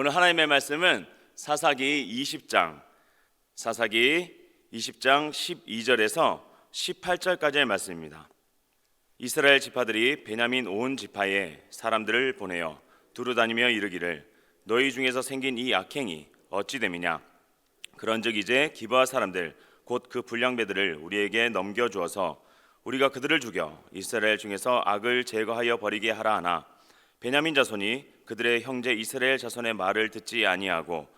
오늘 하나님의 말씀은 사사기 20장, 사사기 20장 12절에서 18절까지의 말씀입니다. 이스라엘 지파들이 베냐민 온 지파에 사람들을 보내어 두루 다니며 이르기를 너희 중에서 생긴 이 악행이 어찌 됨이냐 그런즉 이제 기브아 사람들 곧 그 불량배들을 우리에게 넘겨 주어서 우리가 그들을 죽여 이스라엘 중에서 악을 제거하여 버리게 하라 하나 베냐민 자손이 그들의 형제 이스라엘 자손의 말을 듣지 아니하고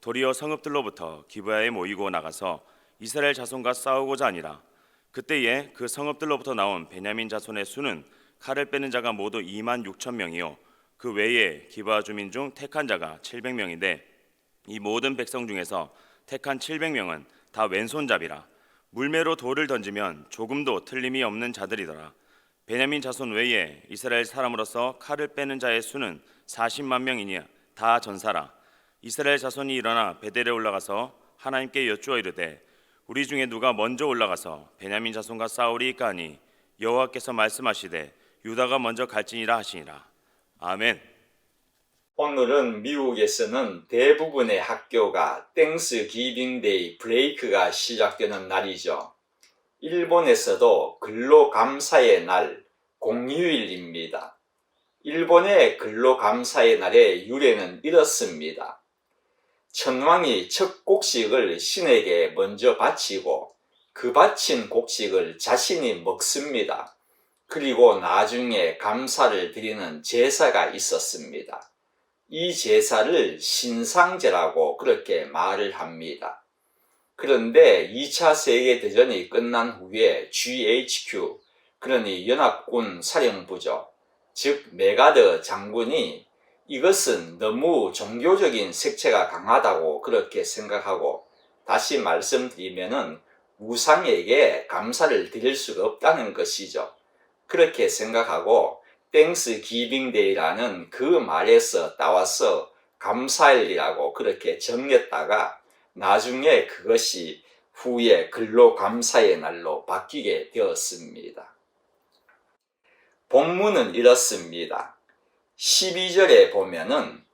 도리어 성읍들로부터 기브아에 모이고 나가서 이스라엘 자손과 싸우고자 하니라. 그때에 그 성읍들로부터 나온 베냐민 자손의 수는 칼을 빼는 자가 모두 2만 6천 명이요. 그 외에 기브아 주민 중 택한 자가 700명인데 이 모든 백성 중에서 택한 700명은 다 왼손잡이라. 물매로 돌을 던지면 조금도 틀림이 없는 자들이더라. 베냐민 자손 외에 이스라엘 사람으로서 칼을 빼는 자의 수는 40만 명이니 다 전사라 이스라엘 자손이 일어나 베델에 올라가서 하나님께 여쭈어 이르되 우리 중에 누가 먼저 올라가서 베냐민 자손과 싸우리까 하니 여호와께서 말씀하시되 유다가 먼저 갈지니라 하시니라 아멘 오늘은 미국에서는 대부분의 학교가 땡스 기빙데이 브레이크가 시작되는 날이죠. 일본에서도 근로감사의 날 공휴일입니다. 일본의 근로감사의 날의 유래는 이렇습니다. 천왕이 첫 곡식을 신에게 먼저 바치고 그 바친 곡식을 자신이 먹습니다. 그리고 나중에 감사를 드리는 제사가 있었습니다. 이 제사를 신상제라고 그렇게 말을 합니다. 그런데 2차 세계대전이 끝난 후에 GHQ, 그러니 연합군 사령부죠. 즉, 메가드 장군이 이것은 너무 종교적인 색채가 강하다고 그렇게 생각하고 다시 말씀드리면은 우상에게 감사를 드릴 수가 없다는 것이죠. 그렇게 생각하고 땡스 기빙데이라는 그 말에서 따와서 감사일이라고 그렇게 정했다가 나중에 그것이 후에 근로감사의 날로 바뀌게 되었습니다. 본문은 이렇습니다. 12절에 보면은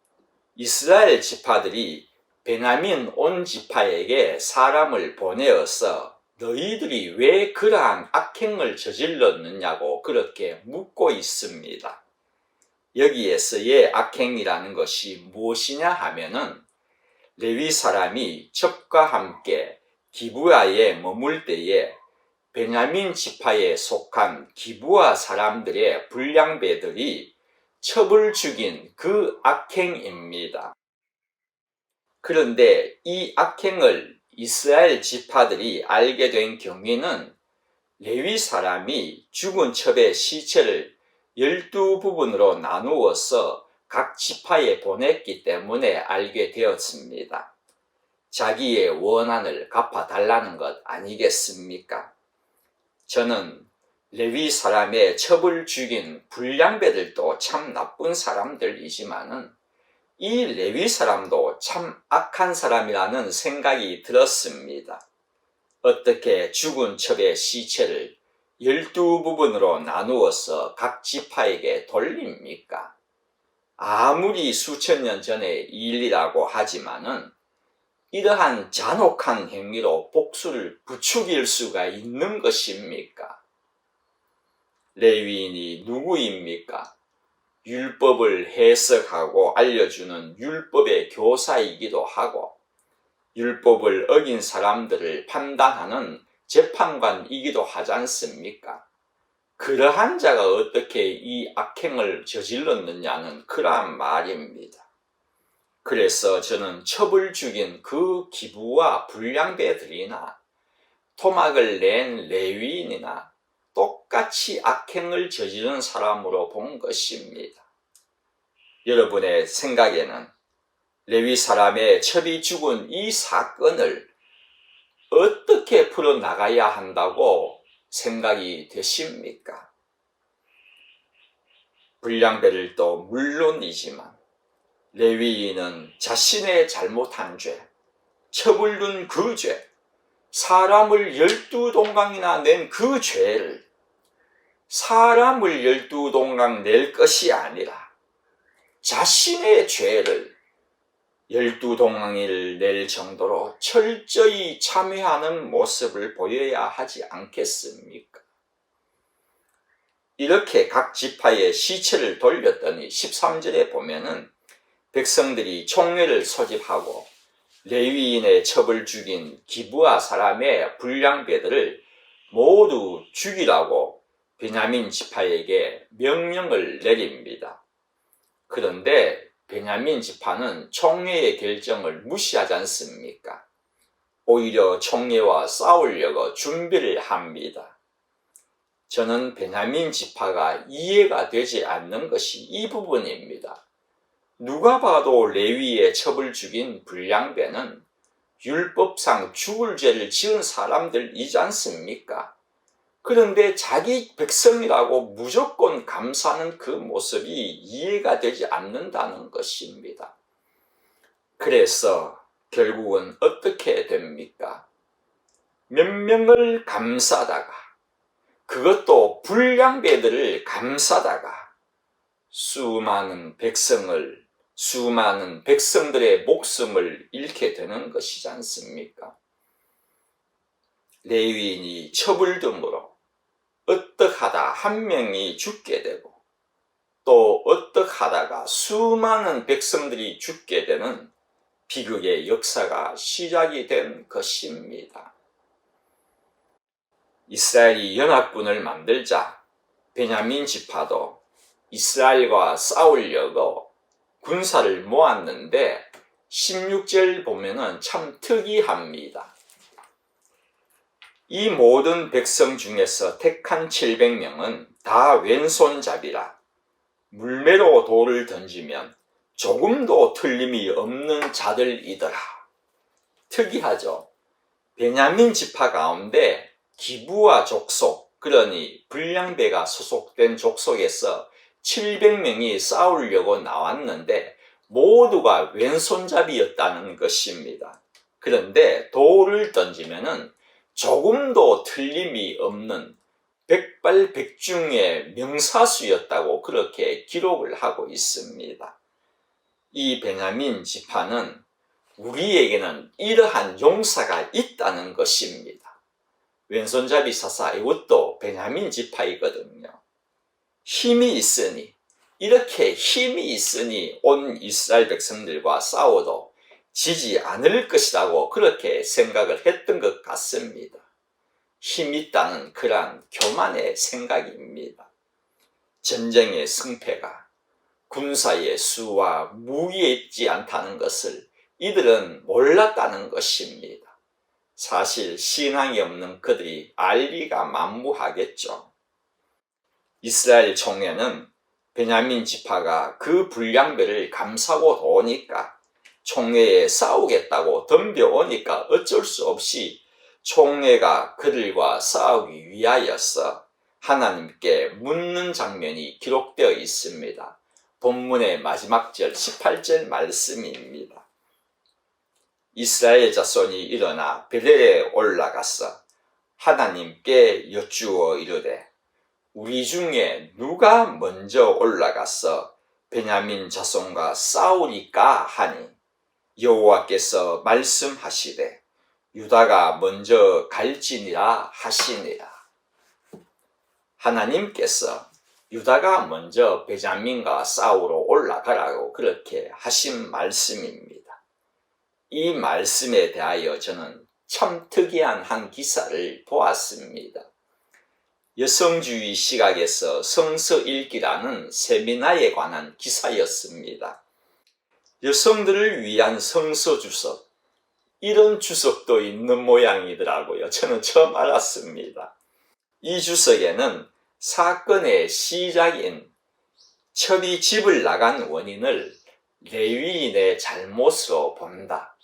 이스라엘 지파들이 베냐민 온 지파에게 사람을 보내어서 너희들이 왜 그러한 악행을 저질렀느냐고 그렇게 묻고 있습니다. 여기에서의 악행이라는 것이 무엇이냐 하면은 레위 사람이 적과 함께 기부아에 머물 때에 베냐민 지파에 속한 기부아 사람들의 불량배들이 첩을 죽인 그 악행입니다. 그런데 이 악행을 이스라엘 지파들이 알게 된 경위는 레위 사람이 죽은 첩의 시체를 열두 부분으로 나누어서 각 지파에 보냈기 때문에 알게 되었습니다. 자기의 원한을 갚아달라는 것 아니겠습니까? 저는 레위 사람의 첩을 죽인 불량배들도 참 나쁜 사람들이지만은 이 레위 사람도 참 악한 사람이라는 생각이 들었습니다. 어떻게 죽은 첩의 시체를 열두 부분으로 나누어서 각 지파에게 돌립니까? 아무리 수천 년 전의 일이라고 하지만은 이러한 잔혹한 행위로 복수를 부추길 수가 있는 것입니까? 레위인이 누구입니까? 율법을 해석하고 알려주는 율법의 교사이기도 하고 율법을 어긴 사람들을 판단하는 재판관이기도 하지 않습니까? 그러한 자가 어떻게 이 악행을 저질렀느냐는 그러한 말입니다. 그래서 저는 첩을 죽인 그 기부와 불량배들이나 토막을 낸 레위인이나 똑같이 악행을 저지른 사람으로 본 것입니다. 여러분의 생각에는 레위 사람의 첩이 죽은 이 사건을 어떻게 풀어나가야 한다고 생각이 되십니까? 불량배들도 물론이지만 레위인은 자신의 잘못한 죄, 첩을 둔그 죄, 사람을 열두 동강이나 낸 그 죄를 사람을 열두 동강 낼 것이 아니라 자신의 죄를 열두 동강을 낼 정도로 철저히 참여하는 모습을 보여야 하지 않겠습니까? 이렇게 각 지파의 시체를 돌렸더니 13절에 보면은 백성들이 총회를 소집하고 레위인의 첩을 죽인 기부아 사람의 불량배들을 모두 죽이라고 베냐민 지파에게 명령을 내립니다. 그런데 베냐민 지파는 총회의 결정을 무시하지 않습니까? 오히려 총회와 싸우려고 준비를 합니다. 저는 베냐민 지파가 이해가 되지 않는 것이 이 부분입니다. 누가 봐도 레위의 첩을 죽인 불량배는 율법상 죽을 죄를 지은 사람들이지 않습니까? 그런데 자기 백성이라고 무조건 감사하는 그 모습이 이해가 되지 않는다는 것입니다. 그래서 결국은 어떻게 됩니까? 몇 명을 감싸다가 그것도 불량배들을 감싸다가 수많은 백성을 수많은 백성들의 목숨을 잃게 되는 것이지 않습니까? 레위인이 듬으로 어떡하다 한 명이 죽게 되고 또 어떡하다가 수많은 백성들이 죽게 되는 비극의 역사가 시작이 된 것입니다. 이스라엘이 연합군을 만들자 베냐민 지파도 이스라엘과 싸우려고 군사를 모았는데 16절 보면은 참 특이합니다. 이 모든 백성 중에서 택한 700명은 다 왼손잡이라 물매로 돌을 던지면 조금도 틀림이 없는 자들이더라. 특이하죠. 베냐민 지파 가운데 기부와 족속, 그러니 불량배가 소속된 족속에서 700명이 싸우려고 나왔는데 모두가 왼손잡이였다는 것입니다. 그런데 돌을 던지면은 조금도 틀림이 없는 백발백중의 명사수였다고 그렇게 기록을 하고 있습니다. 이 베냐민 지파는 우리에게는 이러한 용사가 있다는 것입니다. 왼손잡이 사사 이것도 베냐민 지파이거든요. 힘이 있으니 이렇게 힘이 있으니 온 이스라엘 백성들과 싸워도 지지 않을 것이라고 그렇게 생각을 했던 것 같습니다. 힘 있다는 그러한 교만의 생각입니다. 전쟁의 승패가 군사의 수와 무기에 있지 않다는 것을 이들은 몰랐다는 것입니다. 사실 신앙이 없는 그들이 알 리가 만무하겠죠. 이스라엘 총회는 베냐민 지파가 그 불량배를 감싸고 도니까 총회에 싸우겠다고 덤벼오니까 어쩔 수 없이 총회가 그들과 싸우기 위하여서 하나님께 묻는 장면이 기록되어 있습니다. 본문의 마지막 절 18절 말씀입니다. 이스라엘 자손이 일어나 베레에 올라가서 하나님께 여쭈어 이르되 우리 중에 누가 먼저 올라가서 베냐민 자손과 싸우리까 하니 여호와께서 말씀하시되 유다가 먼저 갈지니라 하시니라 하나님께서 유다가 먼저 베냐민과 싸우러 올라가라고 그렇게 하신 말씀입니다. 이 말씀에 대하여 저는 참 특이한 한 기사를 보았습니다. 여성주의 시각에서 성서 읽기라는 세미나에 관한 기사였습니다. 여성들을 위한 성서 주석, 이런 주석도 있는 모양이더라고요. 저는 처음 알았습니다. 이 주석에는 사건의 시작인 첩이 집을 나간 원인을 레위인의 잘못으로 본다.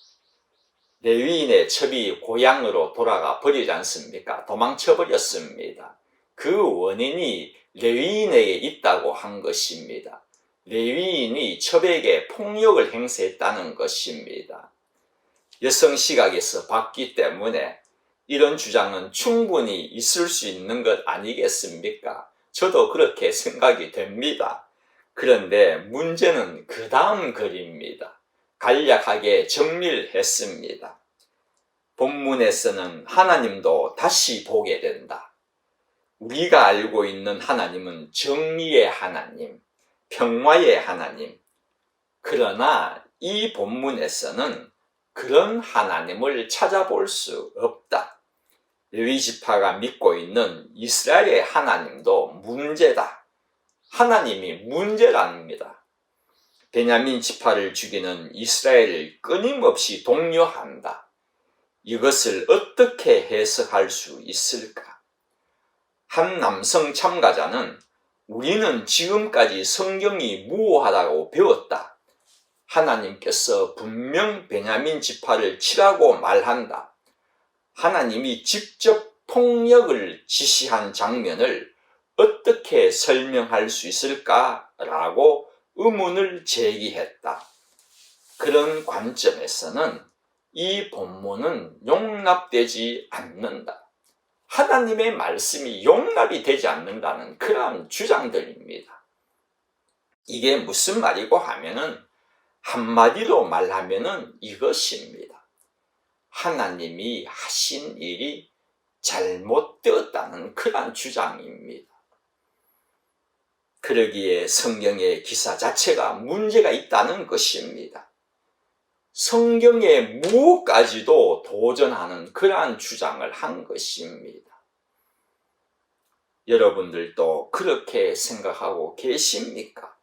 레위인의 첩이 고향으로 돌아가 버리지 않습니까? 도망쳐 버렸습니다. 그 원인이 레위인에게 있다고 한 것입니다. 레위인이 첩에게 폭력을 행사했다는 것입니다. 여성 시각에서 봤기 때문에 이런 주장은 충분히 있을 수 있는 것 아니겠습니까? 저도 그렇게 생각이 됩니다. 그런데 문제는 그 다음 글입니다. 간략하게 정리를 했습니다. 본문에서는 하나님도 다시 보게 된다. 우리가 알고 있는 하나님은 정리의 하나님, 평화의 하나님. 그러나 이 본문에서는 그런 하나님을 찾아볼 수 없다. 레위지파가 믿고 있는 이스라엘의 하나님도 문제다. 하나님이 문제랍니다. 베냐민 지파를 죽이는 이스라엘을 끊임없이 독려한다. 이것을 어떻게 해석할 수 있을까? 한 남성 참가자는 우리는 지금까지 성경이 무오하다고 배웠다. 하나님께서 분명 베냐민 지파를 치라고 말한다. 하나님이 직접 폭력을 지시한 장면을 어떻게 설명할 수 있을까라고 의문을 제기했다. 그런 관점에서는 이 본문은 용납되지 않는다. 하나님의 말씀이 용납이 되지 않는다는 그러한 주장들입니다. 이게 무슨 말이고 하면은 한마디로 말하면은 이것입니다. 하나님이 하신 일이 잘못되었다는 그러한 주장입니다. 그러기에 성경의 기사 자체가 문제가 있다는 것입니다. 성경의 무엇까지도 도전하는 그러한 주장을 한 것입니다. 여러분들도 그렇게 생각하고 계십니까?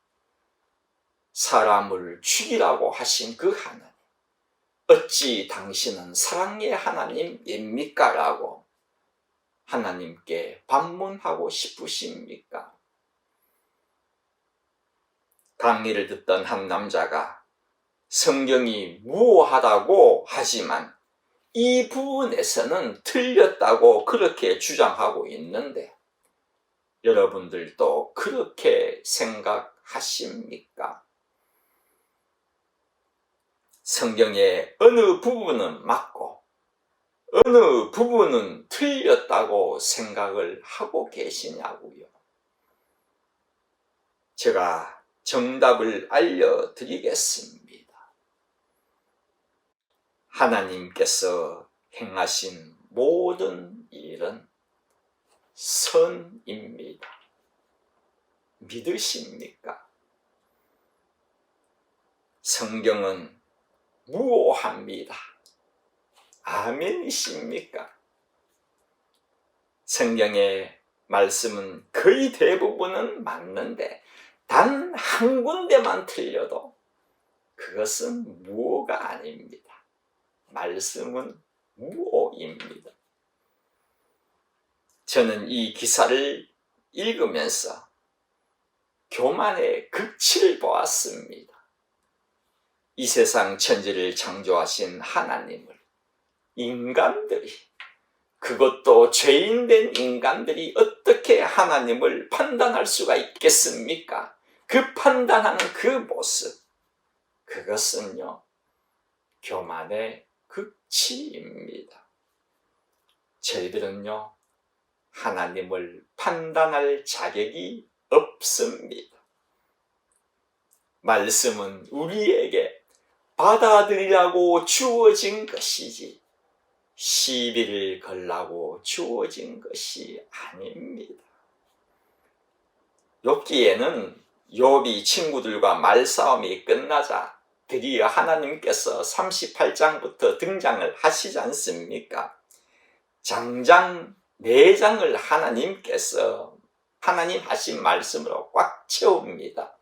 사람을 죽이라고 하신 그 하나님. 어찌 당신은 사랑의 하나님입니까? 라고 하나님께 반문하고 싶으십니까? 강의를 듣던 한 남자가 성경이 무오하다고 하지만 이 부분에서는 틀렸다고 그렇게 주장하고 있는데 여러분들도 그렇게 생각하십니까? 성경의 어느 부분은 맞고 어느 부분은 틀렸다고 생각을 하고 계시냐고요. 제가 정답을 알려드리겠습니다. 하나님께서 행하신 모든 일은 선입니다. 믿으십니까? 성경은 무오합니다. 아멘이십니까? 성경의 말씀은 거의 대부분은 맞는데 단 한 군데만 틀려도 그것은 무오가 아닙니다. 말씀은 무오입니다. 저는 이 기사를 읽으면서 교만의 극치를 보았습니다. 이 세상 천지를 창조하신 하나님을 인간들이 그것도 죄인된 인간들이 어떻게 하나님을 판단할 수가 있겠습니까? 그 판단하는 그 모습 그것은요 교만의 극치입니다. 저희들은요 하나님을 판단할 자격이 없습니다. 말씀은 우리에게 받아들이라고 주어진 것이지 시비를 걸라고 주어진 것이 아닙니다. 욥기에는 욥이 친구들과 말싸움이 끝나자 드디어 하나님께서 38장부터 등장을 하시지 않습니까? 장장 4장을 하나님께서 하나님 하신 말씀으로 꽉 채웁니다.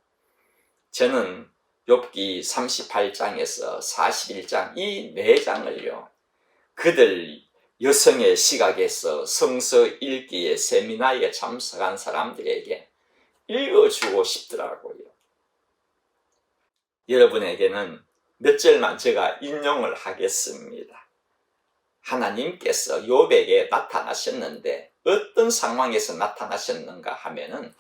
저는 욥기 38장에서 41장 이 4장을요. 그들 여성의 시각에서 성서 읽기에 세미나에 참석한 사람들에게 읽어주고 싶더라고요. 여러분에게는 몇 절만 제가 인용을 하겠습니다. 하나님께서 욥에게 나타나셨는데 어떤 상황에서 나타나셨는가 하면은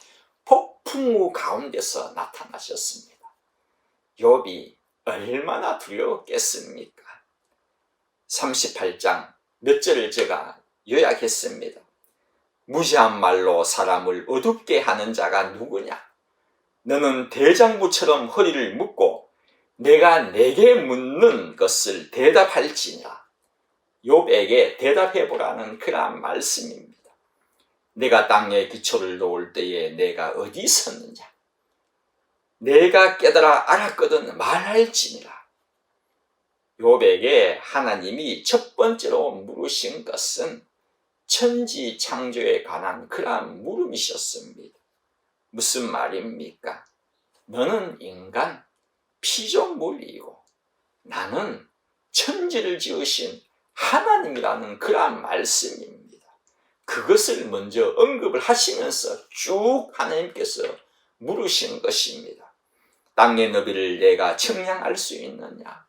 폭풍우 가운데서 나타나셨습니다. 욥이 얼마나 두려웠겠습니까? 38장 몇 절을 제가 요약했습니다. 무시한 말로 사람을 어둡게 하는 자가 누구냐? 너는 대장부처럼 허리를 묶고 내가 내게 묻는 것을 대답할지니라. 욥에게 대답해 보라는 그러한 말씀입니다. 내가 땅에 기초를 놓을 때에 내가 어디 있었느냐? 내가 깨달아 알았거든 말할지니라. 욥에게 하나님이 첫 번째로 물으신 것은 천지 창조에 관한 그러한 물음이셨습니다. 무슨 말입니까? 너는 인간, 피조물이고 나는 천지를 지으신 하나님이라는 그러한 말씀입니다. 그것을 먼저 언급을 하시면서 쭉 하나님께서 물으신 것입니다. 땅의 너비를 내가 청량할 수 있느냐?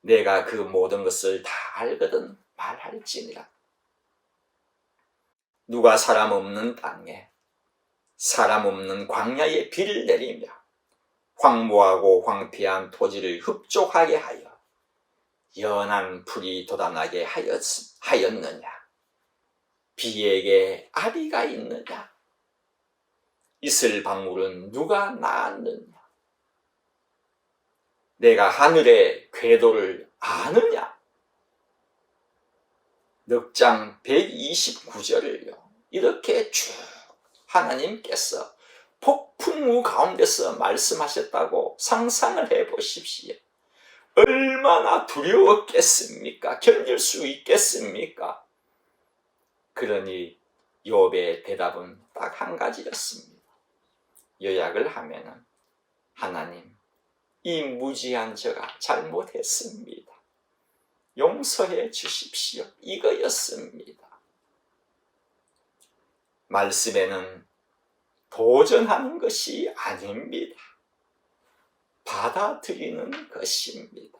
내가 그 모든 것을 다 알거든 말할지니라. 누가 사람 없는 땅에 사람 없는 광야에 비를 내리며 황무하고 황폐한 토지를 흡족하게 하여 연한 풀이 돋아나게 하였, 하였느냐? 비에게 아비가 있느냐? 이슬 방울은 누가 낳았느냐? 내가 하늘의 궤도를 아느냐? 넉장 129절을요. 이렇게 쭉 하나님께서 폭풍우 가운데서 말씀하셨다고 상상을 해 보십시오. 얼마나 두려웠겠습니까? 견딜 수 있겠습니까? 그러니 욥의 대답은 딱 한 가지였습니다. 요약을 하면은 하나님 이 무지한 저가 잘못했습니다. 용서해 주십시오. 이거였습니다. 말씀에는 도전하는 것이 아닙니다. 받아들이는 것입니다.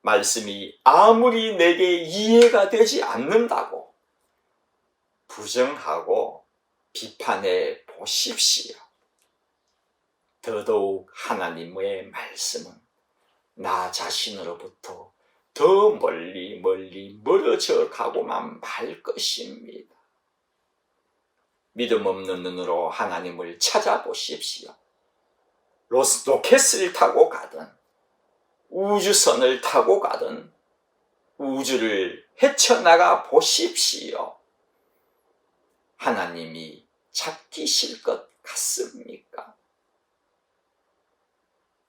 말씀이 아무리 내게 이해가 되지 않는다고 부정하고 비판해 보십시오. 더더욱 하나님의 말씀은 나 자신으로부터 더 멀리 멀리 멀어져 가고만 말 것입니다. 믿음 없는 눈으로 하나님을 찾아보십시오. 로스 로켓을 타고 가든 우주선을 타고 가든 우주를 헤쳐나가 보십시오. 하나님이 찾기 싫것 같습니까?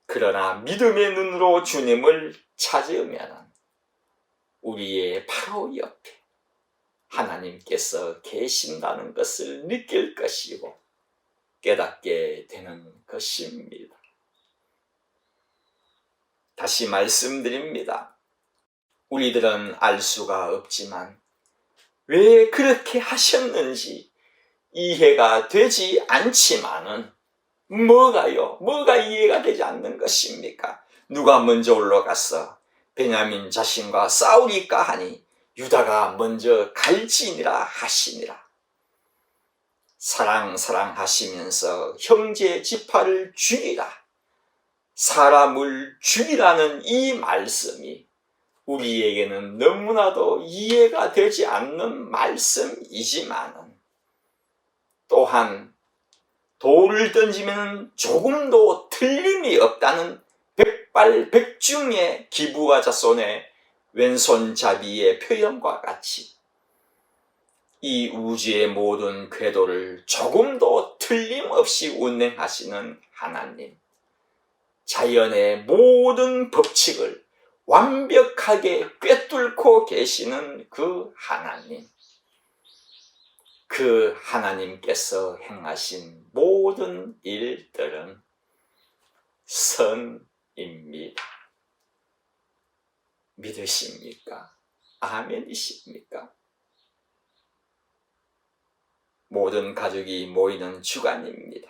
그러나 믿음의 눈으로 주님을 찾으면 우리의 바로 옆에 하나님께서 계신다는 것을 느낄 것이고 깨닫게 되는 것입니다. 다시 말씀드립니다. 우리들은 알 수가 없지만 왜 그렇게 하셨는지 이해가 되지 않지만은 뭐가요? 뭐가 이해가 되지 않는 것입니까? 누가 먼저 올라가서 베냐민 자신과 싸우리까 하니 유다가 먼저 갈지니라 하시니라. 사랑 사랑하시면서 형제 지파를 죽이라. 사람을 죽이라는 이 말씀이 우리에게는 너무나도 이해가 되지 않는 말씀이지만은 또한 돌을 던지면 조금도 틀림이 없다는 백발백중의 기부와 자손의 왼손잡이의 표현과 같이 이 우주의 모든 궤도를 조금도 틀림없이 운행하시는 하나님, 자연의 모든 법칙을 완벽하게 꿰뚫고 계시는 그 하나님, 그 하나님께서 행하신 모든 일들은 선입니다. 믿으십니까? 아멘이십니까? 모든 가족이 모이는 주간입니다.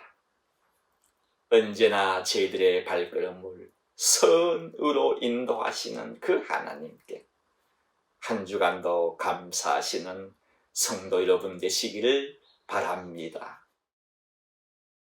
언제나 저희들의 발걸음을 선으로 인도하시는 그 하나님께 한 주간도 감사하시는 성도 여러분 되시기를 바랍니다.